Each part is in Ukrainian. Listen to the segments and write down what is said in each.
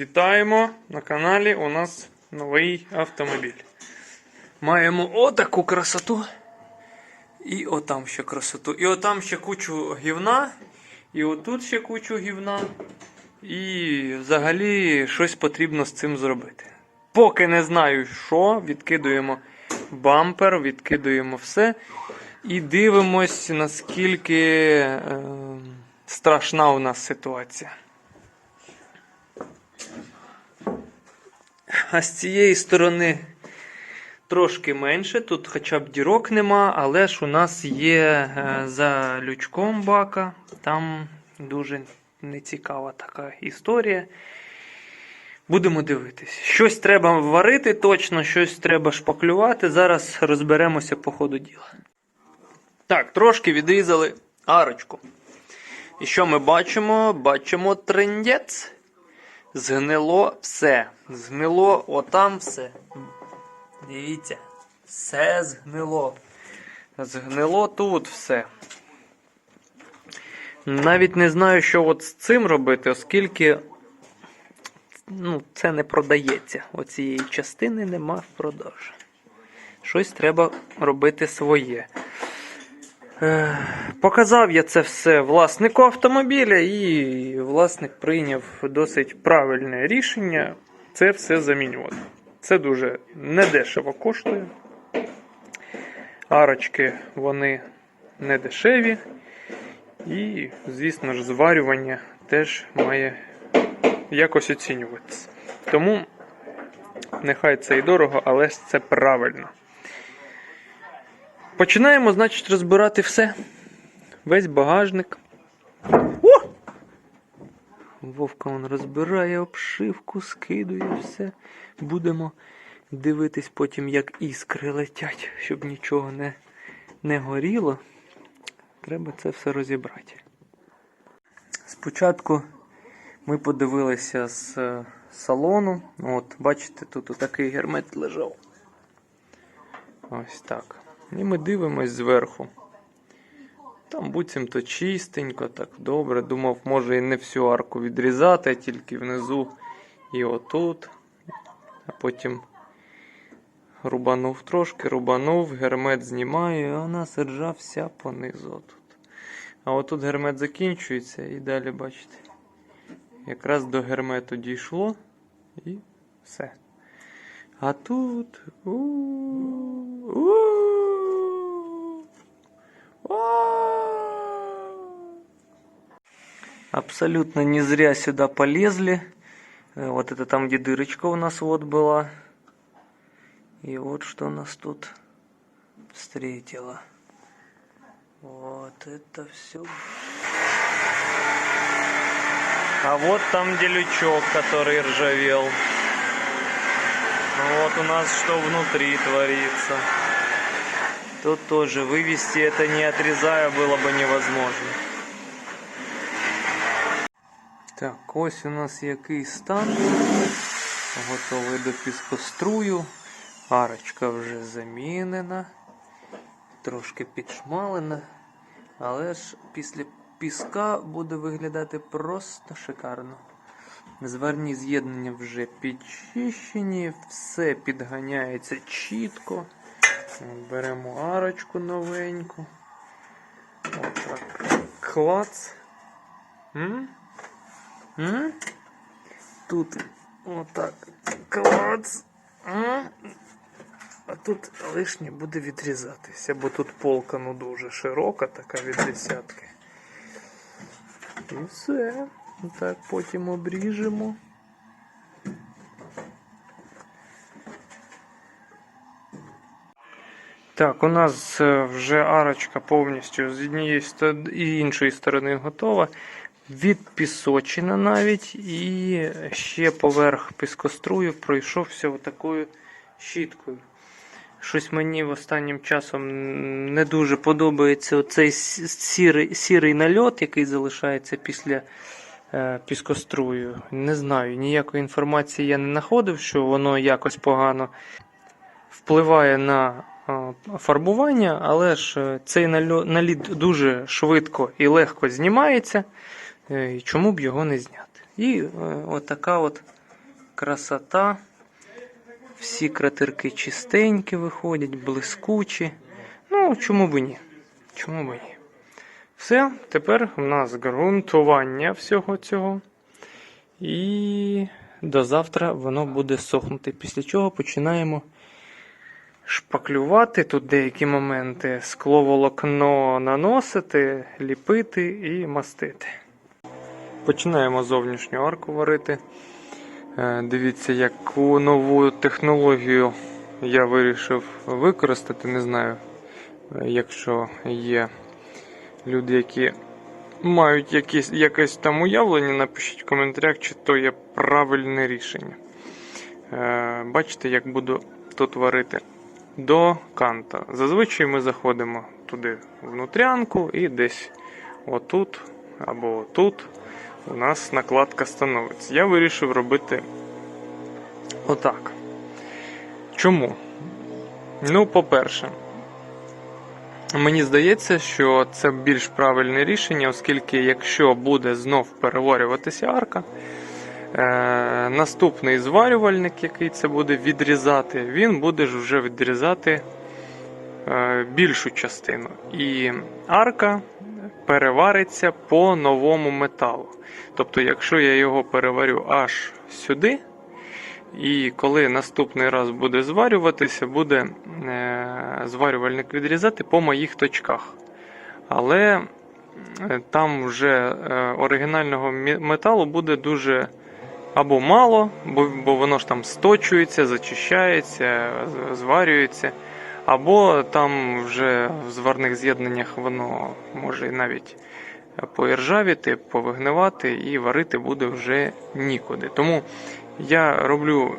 Вітаємо на каналі. У нас новий автомобіль. Маємо отаку красоту. І отам ще красоту. І отам ще кучу гівна. І отут ще кучу гівна. І взагалі щось потрібно з цим зробити. Поки не знаю що, відкидуємо бампер, відкидуємо все. І дивимось, наскільки е, страшна у нас ситуація. А з цієї сторони трошки менше. Тут хоча б дірок нема, але ж у нас є е, за лючком бака. Там дуже нецікава така історія. Будемо дивитись. Щось треба варити точно, щось треба шпаклювати. Зараз розберемося по ходу діла. Так, трошки відрізали арочку. І що ми бачимо? Бачимо трендець. Згнило все. Згнило отам все. Дивіться, все згнило. Згнило тут все. Навіть не знаю, що от з цим робити, оскільки ну, це не продається. Оцієї частини нема в продажі. Щось треба робити своє. Показав я це все власнику автомобіля, і власник прийняв досить правильне рішення це все замінювати. Це дуже недешево коштує. Арочки вони не дешеві. І, звісно ж, зварювання теж має якось оцінюватися. Тому нехай це і дорого, але ж це правильно. Починаємо, значить, розбирати все. Весь багажник. О! Вовка он розбирає обшивку, скидує все. Будемо дивитись потім, як іскри летять, щоб нічого не, не горіло. Треба це все розібрати. Спочатку ми подивилися з е, салону. От, бачите, тут отакий гермет лежав. Ось так. І ми дивимось зверху. Там буцімто чистенько, так добре. Думав, може і не всю арку відрізати, а тільки внизу і отут. А потім рубанув трошки, рубанув, гермет знімаю, а вона сержа вся понизу отут. А отут гермет закінчується і далі, бачите, якраз до гермету дійшло і все. А тут. у-у-у. Абсолютно не зря сюда полезли. Э, Вот это там, где дырочка у нас вот была. И вот что нас тут встретило. Вот это все. А вот там, где лючок, который ржавел. Вот у нас что внутри творится. Тут тоже вывести это не отрезая было бы невозможно. Так, ось у нас який стан. Готовий до піскострую. Арочка вже замінена. Трошки підшмалена. Але ж після піска буде виглядати просто шикарно. Зварні з'єднання вже підчищені, все підганяється чітко. Беремо арочку новеньку. Отак. Клац. М? М? Тут отак. Клац. М? А тут лишнє буде відрізатися, бо тут полка ну дуже широка, така від десятки. І все. Так, потім обріжемо. Так, у нас е, вже арочка повністю з однієї і іншої сторони готова. Відпісочена навіть. І ще поверх піскострую пройшовся отакою щіткою. Щось мені останнім часом не дуже подобається оцей сірий, сірий нальот, який залишається після е, піскострую. Не знаю, ніякої інформації я не знаходив, що воно якось погано впливає на фарбування, але ж е, цей наліт дуже швидко і легко знімається. е, Чому б його не зняти? І е, отака от красота. Всі кратирки чистенькі виходять, блискучі. Ну, чому б ні? Чому б ні? Все, тепер у нас ґрунтування всього цього. І до завтра воно буде сохнути. Після чого починаємо шпаклювати тут деякі моменти, скловолокно наносити, ліпити і мастити. Починаємо зовнішню арку варити. Е, Дивіться, яку нову технологію я вирішив використати. Не знаю, е, якщо є люди, які мають якісь, якесь там уявлення, напишіть в коментарях, чи то є правильне рішення. Е, Бачите, як буду тут варити до канта. Зазвичай ми заходимо туди внутрянку і десь отут або отут у нас накладка становиться. Я вирішив робити отак. Чому? Ну, по-перше, мені здається, що це більш правильне рішення, оскільки якщо буде знов переварюватися арка, наступний зварювальник, який це буде відрізати, він буде ж вже відрізати е, більшу частину. І арка перевариться по новому металу. Тобто, якщо я його переварю аж сюди, і коли наступний раз буде зварюватися, буде е, зварювальник відрізати по моїх точках. Але е, там вже е, оригінального металу буде дуже або мало, бо, бо воно ж там сточується, зачищається, зварюється. Або там вже в зварних з'єднаннях воно може навіть поіржавіти, повигнивати і варити буде вже нікуди. Тому я роблю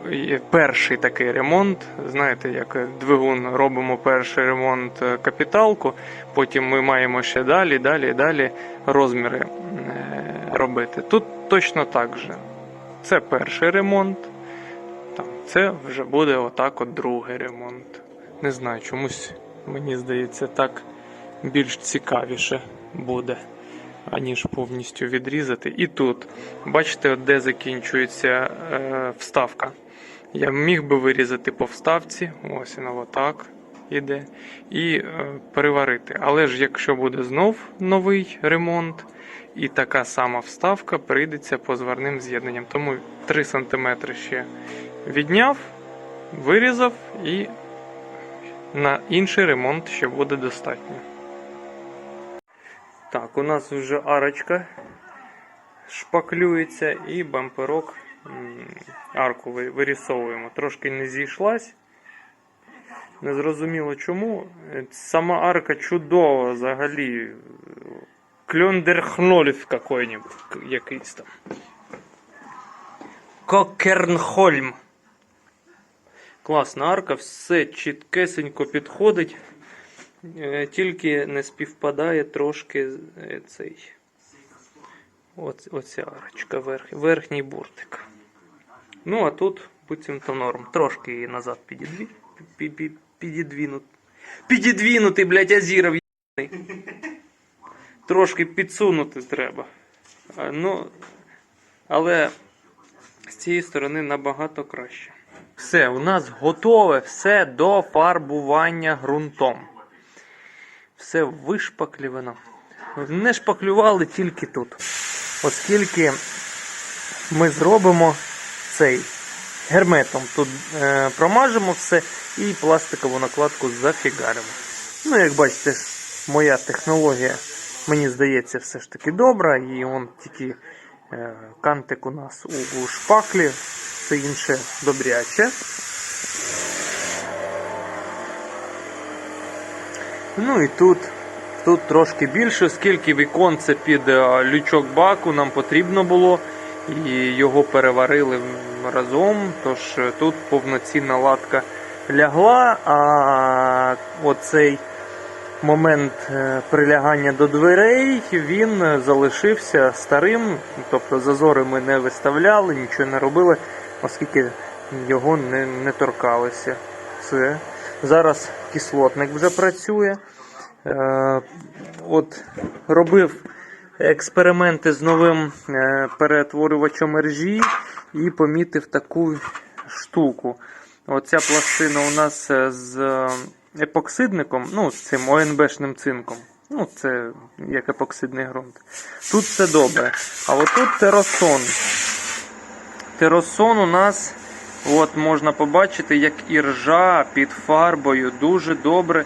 перший такий ремонт. Знаєте, як двигун робимо перший ремонт е, капіталку, потім ми маємо ще далі, далі, далі розміри е, робити. Тут точно так же. Це перший ремонт. Там, це вже буде отак от другий ремонт. Не знаю, чомусь мені здається, так більш цікавіше буде, аніж повністю відрізати. І тут, бачите, де закінчується е, вставка. Я міг би вирізати по вставці, ось вона отак іде, і е, переварити. Але ж якщо буде знов новий ремонт, і така сама вставка прийдеться по зварним з'єднанням. Тому 3 см ще відняв, вирізав і на інший ремонт ще буде достатньо. Так, у нас вже арочка шпаклюється і бамперок арку вирісовуємо. Трошки не зійшлась. Незрозуміло чому. Сама арка чудова взагалі. Кльондерхнольф какой-нибудь якийсь там. Кокернхольм. Класна арка, все чіткесенько підходить. Е, Тільки не співпадає трошки е, цей. Оц, оця арочка, верх, верхній буртик. Ну, а тут буцімто норм. Трошки її назад підідві, пі- пі- підідвінут. Підідвінутий, блядь, азіров. Трошки підсунути треба. Ну, але з цієї сторони набагато краще. Все, у нас готове все до фарбування ґрунтом. Все вишпаклювано. Не шпаклювали тільки тут. Оскільки ми зробимо цей герметом. Тут е, промажемо все і пластикову накладку зафігаримо. Ну, як бачите, моя технологія, мені здається, все ж таки добра. І он тільки е, кантик у нас у, у шпаклі, все інше добряче. Ну і тут, тут трошки більше, скільки віконце під е, лючок баку нам потрібно було, і його переварили разом. Тож е, тут повноцінна латка лягла, а оцей момент е, прилягання до дверей він залишився старим, тобто зазори ми не виставляли, нічого не робили, оскільки його не, не торкалися. Все. Зараз кислотник вже працює. Е, от робив експерименти з новим е, перетворювачем ржі і помітив таку штуку. Оця пластина у нас е, з епоксидником, ну, з цим ОНБшним цинком. Ну, це як епоксидний ґрунт. Тут все добре. А отут теросон. Теросон у нас, от можна побачити, як іржа під фарбою дуже добре.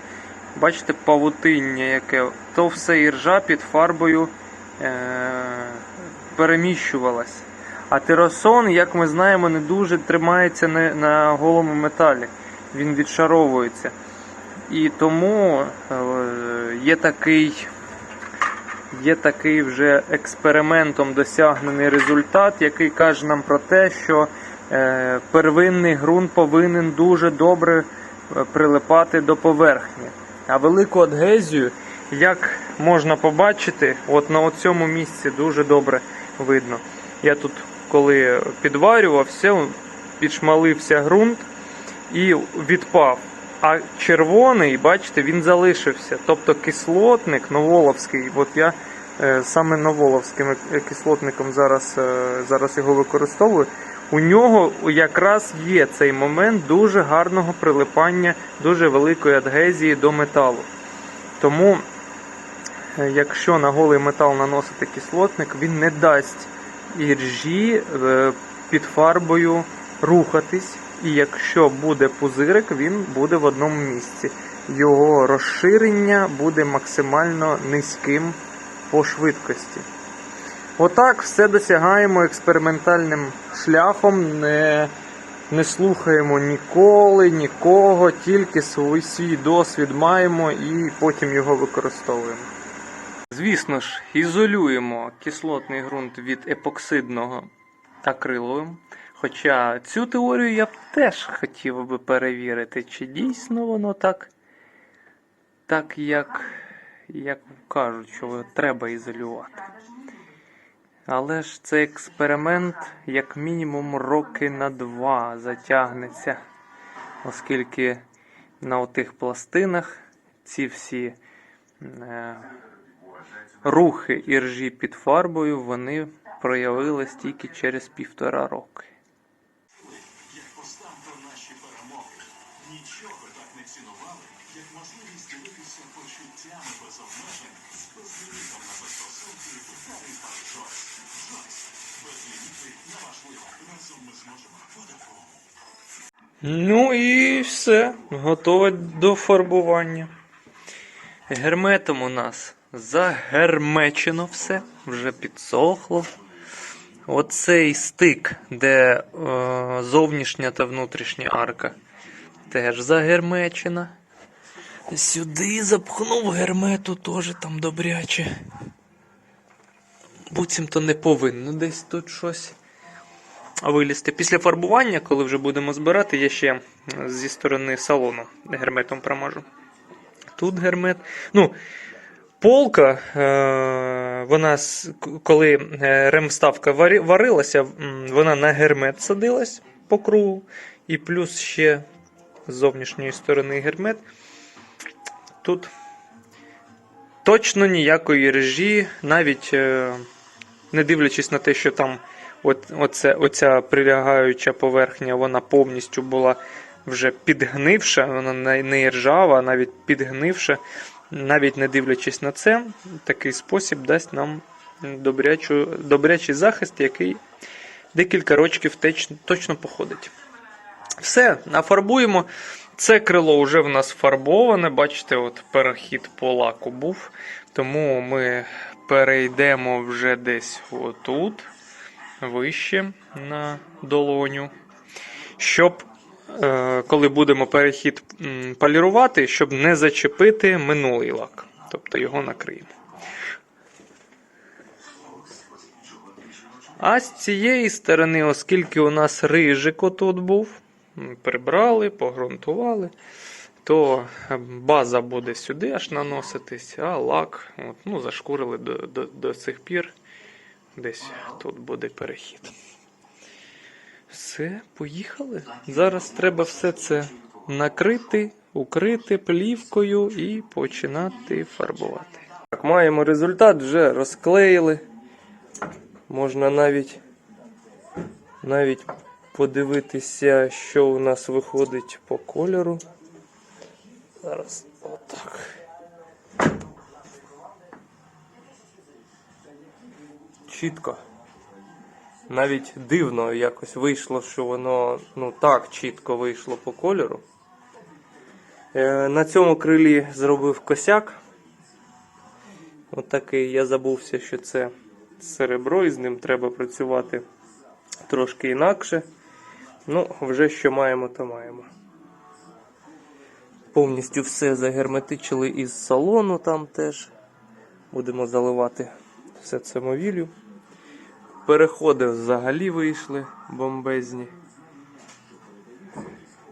Бачите, павутиння яке. То все іржа під фарбою е- переміщувалась. А теросон, як ми знаємо, не дуже тримається на, на голому металі. Він відшаровується. І тому е, є такий, є такий вже експериментом досягнений результат, який каже нам про те, що е, первинний ґрунт повинен дуже добре е, прилипати до поверхні. А велику адгезію, як можна побачити, от на цьому місці дуже добре видно. Я тут, коли підварював, все, підшмалився ґрунт і відпав. А червоний, бачите, він залишився. Тобто кислотник новоловський, от я е, саме новоловським е, кислотником зараз, е, зараз його використовую. У нього якраз є цей момент дуже гарного прилипання, дуже великої адгезії до металу. Тому, якщо на голий метал наносити кислотник, він не дасть іржі під фарбою рухатись. І якщо буде пузирик, він буде в одному місці. Його розширення буде максимально низьким по швидкості. Отак все досягаємо експериментальним шляхом, не, не слухаємо ніколи, нікого, тільки свій, свій досвід маємо і потім його використовуємо. Звісно ж, ізолюємо кислотний ґрунт від епоксидного акриловим. Хоча цю теорію я б теж хотів би перевірити, чи дійсно воно так, так як, як кажуть, що треба ізолювати. Але ж цей експеримент як мінімум роки на два затягнеться, оскільки на отих пластинах ці всі е, рухи іржі під фарбою вони проявились тільки через півтора роки. Почуттями без обмежень з безлімітом на безпосилки Дарий Пан Джойс. Джойс. Без лімітів неважливо. Разом ми зможемо по-такому. Ну і все, готове до фарбування. Герметом у нас загермечено все, вже підсохло. Оцей стик, де е, зовнішня та внутрішня арка, теж загермечена. Сюди запхнув гермету, теж там добряче. Буцімто не повинно десь тут щось вилізти. Після фарбування, коли вже будемо збирати, я ще зі сторони салону герметом промажу. Тут гермет. Ну, полка, е, вона, коли е, ремставка варилася, вона на гермет садилась по кругу. І плюс ще з зовнішньої сторони гермет. Тут точно ніякої режі, навіть е, не дивлячись на те, що там от, оце, оця прилягаюча поверхня, вона повністю була вже підгнивша, вона не, ржава, а навіть підгнивша. Навіть не дивлячись на це, такий спосіб дасть нам добрячу, добрячий захист, який декілька років теч, точно походить. Все, нафарбуємо. Це крило вже в нас фарбоване. Бачите, от перехід по лаку був. Тому ми перейдемо вже десь отут, вище на долоню. Щоб, е, коли будемо перехід полірувати, щоб не зачепити минулий лак. Тобто його накриємо. А з цієї сторони, оскільки у нас рижик отут був, прибрали, погрунтували, то база буде сюди аж наноситись, а лак от, ну, зашкурили до, до, до цих пір. Десь тут буде перехід. Все, поїхали. Зараз треба все це накрити, укрити плівкою і починати фарбувати. Так, маємо результат, вже розклеїли. Можна навіть навіть подивитися, що у нас виходить по кольору. Зараз отак. Чітко. Навіть дивно якось вийшло, що воно ну так чітко вийшло по кольору. Е, на цьому крилі зробив косяк. Отакий я забувся, що це серебро, і з ним треба працювати трошки інакше. Ну, вже що маємо, то маємо. Повністю все загерметичили із салону там теж. Будемо заливати все це мовіллю. Переходи взагалі вийшли бомбезні.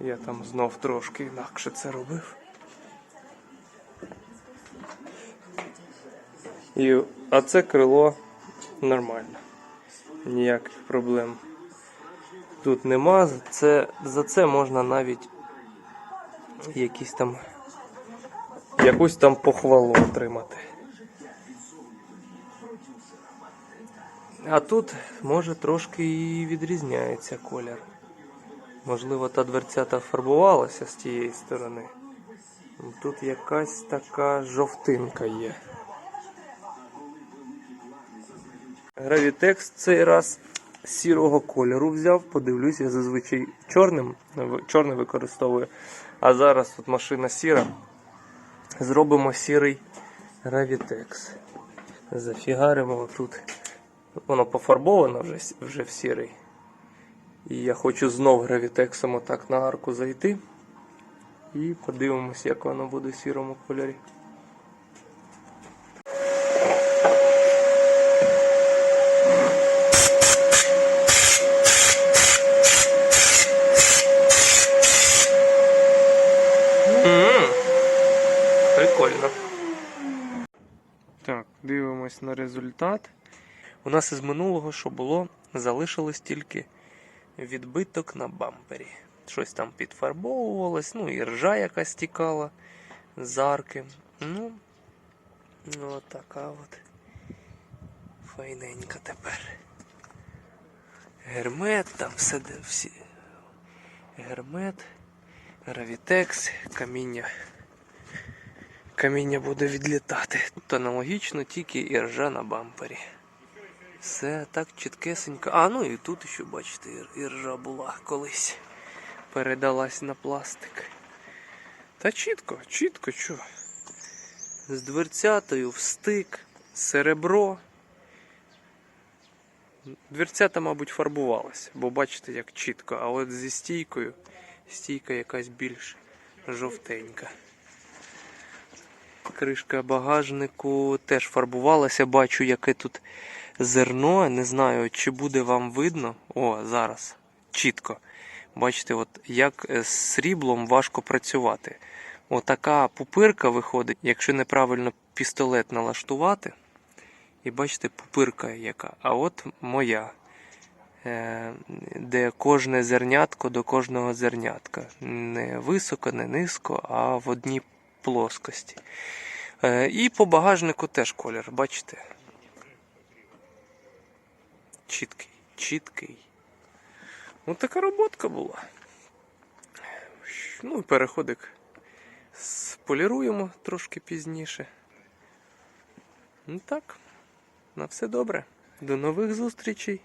Я там знов трошки інакше це робив. І, а це крило нормально. Ніяких проблем тут нема. Це, за це можна навіть якісь там якусь там похвалу отримати. А тут може трошки і відрізняється колір. Можливо, та дверцята фарбувалася з тієї сторони. Тут якась така жовтинка є. Гравітекс цей раз сірого кольору взяв, подивлюсь, я зазвичай чорним, чорний використовую. А зараз от машина сіра. Зробимо сірий гравітекс. Зафігаримо тут. Воно пофарбовано вже, вже в сірий. І я хочу знов гравітексом отак на арку зайти. І подивимось, як воно буде в сірому кольорі. М, Прикольно. Так, дивимось на результат. У нас із минулого, що було, залишилось тільки відбиток на бампері. Щось там підфарбовувалось, ну і ржа якась тікала з арки. Ну, от така от. Файненька тепер. Гермет, там все всі. Гермет, гравітекс, каміння. Каміння буде відлітати. Тут аналогічно, тільки і ржа на бампері. Все так чіткесенько. А, ну і тут ще, бачите, і- ржа була колись. Передалась на пластик. Та чітко, чітко, що? З дверцятою в стик, серебро. Дверцята, мабуть, фарбувалася, бо бачите, як чітко. А от зі стійкою, стійка якась більш жовтенька. Кришка багажнику теж фарбувалася. Бачу, яке тут зерно. Не знаю, чи буде вам видно. О, зараз. Чітко. Бачите, от як е, з сріблом важко працювати. Отака пупирка виходить, якщо неправильно пістолет налаштувати. І бачите, пупирка яка. А от моя. Е, Де кожне зернятко до кожного зернятка. Не високо, не низько, а в одній плоскості. Е, І по багажнику теж колір, бачите? Чіткий, чіткий. Ось така роботка була. Ну переходик споліруємо трошки пізніше. Ну так, на все добре. До нових зустрічей.